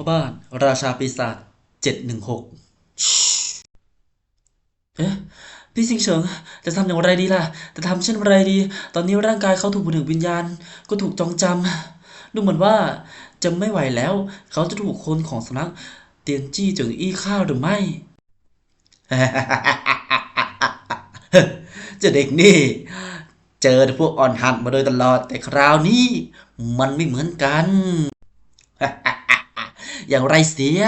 พ่อบ้านราชาปีศาจเจ็ดหนึ่งหกเอ๊ะพี่สิงเฉิงจะทำอย่างไรดีล่ะ จะทำเช่นไรดี ตอนนี้ร่างกายเขาถูกผนึกวิญญาณ ก็ถูกจองจำดูเหมือนว่าจะไม่ไหวแล้ว เขาจะถูกคนของสำนักเตียนจี้จิงอี้ฆ่าวหรือไม่ จะเด็กนี่ เจอพวกอ่อนหัดมาโดยตลอด แต่คราวนี้ มันไม่เหมือนกัน อย่างไรเสีย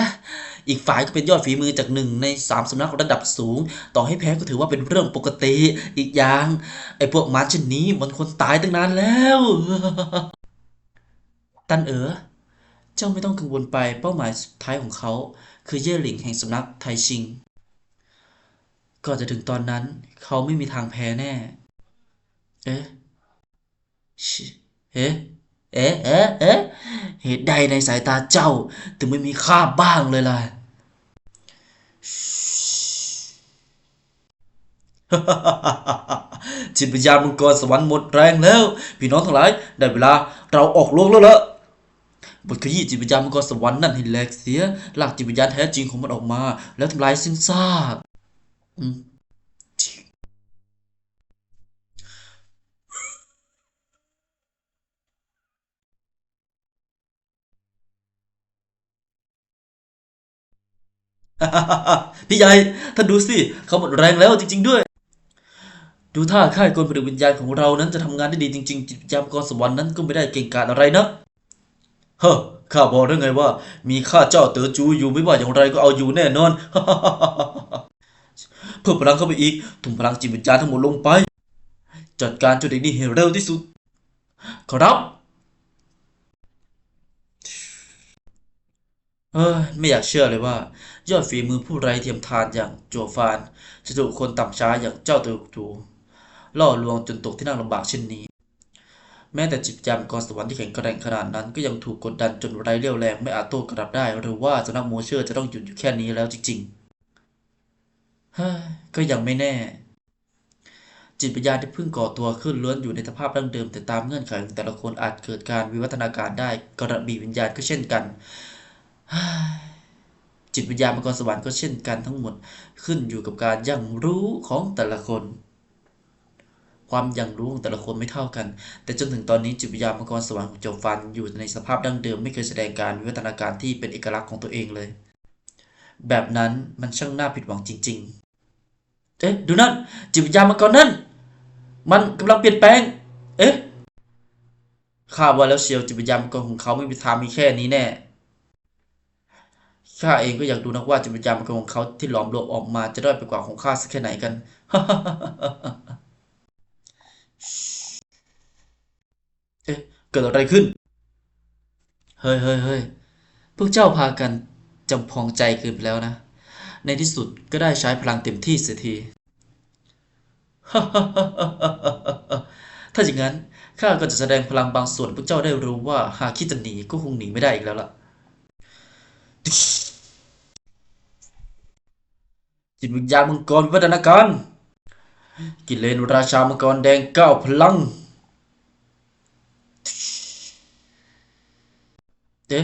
อีกฝ่ายก็เป็นยอดฝีมือจากหนึ่งในสามสำนักระดับสูง ต่อให้แพ้ก็ถือว่าเป็นเรื่องปกติ อีกอย่าง ไอ้พวกม้าชนนี้มันคนตายตั้งนานแล้ว ตันเอ๋อเจ้าไม่ต้องกังวลไปเป้าหมายสุดท้ายของเขา คือเย่หลิงแห่งสำนักไทชิงก่อนจะถึงตอนนั้น เขาไม่มีทางแพ้แน่ เอ๊ะชิเอ๊ะ เอ๊ะเอ๊ะเอ๊ะเหตุใดในสายตาเจ้า ถึงไม่มีค่าบ้างเลยล่ะจิตวิญญาณมังกรสวรรค์หมดแรงแล้ว พี่น้องทั้งหลาย ได้เวลาเราออกโลกแล้วละบทขยี้จิตวิญญาณมังกรสวรรค์นั่นให้แหลกเสียหลากจิตวิญญาณแท้จริงของมันออกมา แล้วทำลายสิ้นซากอืม พี่ใหญ่ท่านดูสิเขาหมดแรงแล้วจริง ๆ ด้วย ดูท่าค่ายกลผลิตวิญญาณของเรานั้นจะทำงานได้ดีจริง ๆ จิตวิญญาณมังกรสวรรค์นั้นก็ไม่ได้เก่งกาจอะไรนะเฮ้อข้าบอกได้ไงว่า มีข้าเจ้าเต๋อจูอยู่ไม่ว่าอย่างไรก็เอาอยู่แน่นอนเพิ่มพลังเข้าไปอีกทุ่มพลังจิตวิญญาณทั้งหมดลงไป จัดการเจ้าเด็กนี่ให้เร็วที่สุดครับ เอ้ยไม่อยากเชื่อเลยว่า ยอดฝีมือผู้ไร้เทียมทานอย่างโจฟานจะถูกคนต่ำช้าอย่างเจ้าตัวจูล่อลวงจนตกที่นั่งลำบากเช่นนี้ แม้แต่จิตวิญญาณมังกรสวรรค์ที่แข็งแกร่งขนาดนั้น ก็ยังถูกกดดันจนไร้เรี่ยวแรงไม่อาจโต้กลับได้ หรือว่าสำนักโมเชอร์จะต้องหยุดอยู่แค่นี้แล้วจริงๆฮ้ก็ยังไม่แน่ จิตวิญญาณที่เพิ่งก่อตัวขึ้นล้วนอยู่ในสภาพดั้งเดิม แต่ตามเงื่อนไขของแต่ละคนอาจเกิดการวิวัฒนาการได้กระบี่วิญญาณก็เช่นกัน จิตวิญญาณมังกรสวรรค์ก็เช่นกันทั้งหมดขึ้นอยู่กับการยังรู้ของแต่ละคน ความยังรู้ของแต่ละคนไม่เท่ากัน แต่จนถึงตอนนี้จิตวิญญาณมังกรสวรรค์ของโจฟันอยู่ในสภาพดั้งเดิมไม่เคยแสดงการวิวัฒนาการที่เป็นเอกลักษณ์ของตัวเองเลย แบบนั้นมันช่างน่าผิดหวังจริง ๆ เอ๊ะดูนั่นจิตวิญญาณมังกรนั่น มันกำลังเปลี่ยนแปลง เอ๊ะข้าว่าแล้วเชียวจิตวิญญาณมังกรของเขาไม่มีทางมีแค่นี้แน่ ข้าเองก็อยากดูนักว่าจิตวิญญาณมังกรของเขาที่หลอมรวมออกมาจะด้อยไปกว่าของข้าสักแค่ไหนกันเอ๊ะเกิดอะไรขึ้น เฮ้ยเฮ้ยเฮ้ยพวกเจ้าพากันจำพองใจเกินไปแล้วนะ ในที่สุดก็ได้ใช้พลังเต็มที่เสียที ถ้าอย่างนั้นข้าก็จะแสดงพลังบางส่วนพวกเจ้าได้รู้ว่าหากคิดจะหนีก็คงหนีไม่ได้อีกแล้วล่ะ จิตวิญญาณมังกรวิวัฒนาการ กิเลนราชามังกรแดงเก้าพลังเอ๊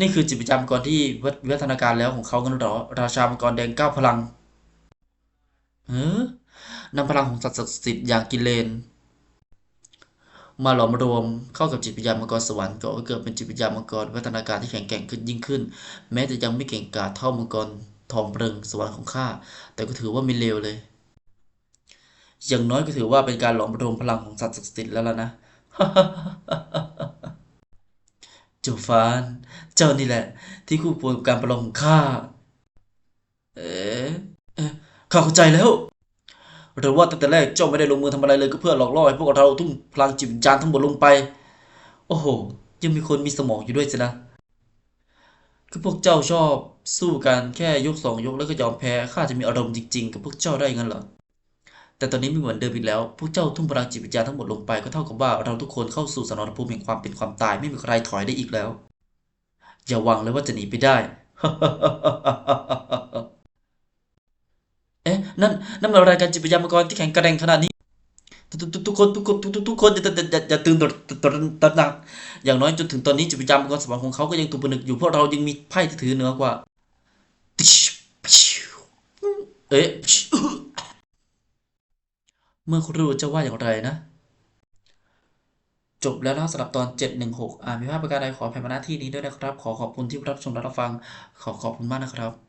นี่คือจิตวิญญาณมังกรที่วิวัฒนาการแล้วของเขากันหรอ ราชามังกรแดงเก้าพลังเฮ้อนำพลังของสัตว์ศักดิ์สิทธิ์อย่างกิเลน มาหลอมรวมเข้ากับจิตวิญญาณมังกรสวรรค์ก็เกิดเป็นจิตวิญญาณมังกรวิวัฒนาการที่แข็งแกร่งขึ้นยิ่งขึ้น แม้จะยังไม่เก่งกาจเท่ามังกรทองเปริงสวรรค์ของข้าแต่ก็ถือว่าไม่เลวเลย อย่างน้อยก็ถือว่าเป็นการหลอมรวมพลังของสัตว์ศักดิ์สิทธิ์แล้วล่ะนะจ้าฟาน เจ้านี่แหละ ที่คู่ควรกับการประลองของข้า เอ๊ะเอ๊ะข้าเข้าใจแล้ว หรือว่าตั้งแต่แรกเจ้าไม่ได้ลงมือทำอะไรเลยก็เพื่อหลอกล่อให้พวกเราทุ่มพลังจิตวิญญาณทั้งหมดลงไป โอ้โห ยังมีคนมีสมองอยู่ด้วยสินะก็พวกเจ้าชอบสู้กันแค่ยกสองยกแล้วก็ยอมแพ้ข้าจะมีอารมณ์จริงๆ กับพวกเจ้าได้งั้นเหรอ แต่ตอนนี้ไม่เหมือนเดิมอีกแล้ว พวกเจ้าทุ่มพลังจิตวิญญาณทั้งหมดลงไปก็เท่ากับว่าเราทุกคนเข้าสู่สนรภูมิแห่งความเป็นความตายไม่มีใครถอยได้อีกแล้ว อย่าหวังเลยว่าจะหนีไปได้ นั่นนั่นมันอะไรกันจิตวิญญาณมังกรที่แข็งแกร่งขนาดนี้ ทุกทุกทุกคนทุกคนทุกทุกทุกคนอย่าอย่าอย่าอย่าตื่นตระตระหนักอย่างน้อยจนถึงตอนนี้จิตวิญญาณมังกรสวรรค์ของเขาก็ยังถูกผนึกอยู่เพราะเรายังมีไพ่ที่ถือเหนือกว่าเอ๊ะเมื่อคุณรู้จะว่าอย่างไรนะ จบแล้วนะสำหรับตอน 716 อ่ามีภาพประการใดขออภัยมาณที่นี้ด้วยนะครับ ขอขอบคุณที่รับชมและรับฟัง ขอขอบคุณมากนะครับ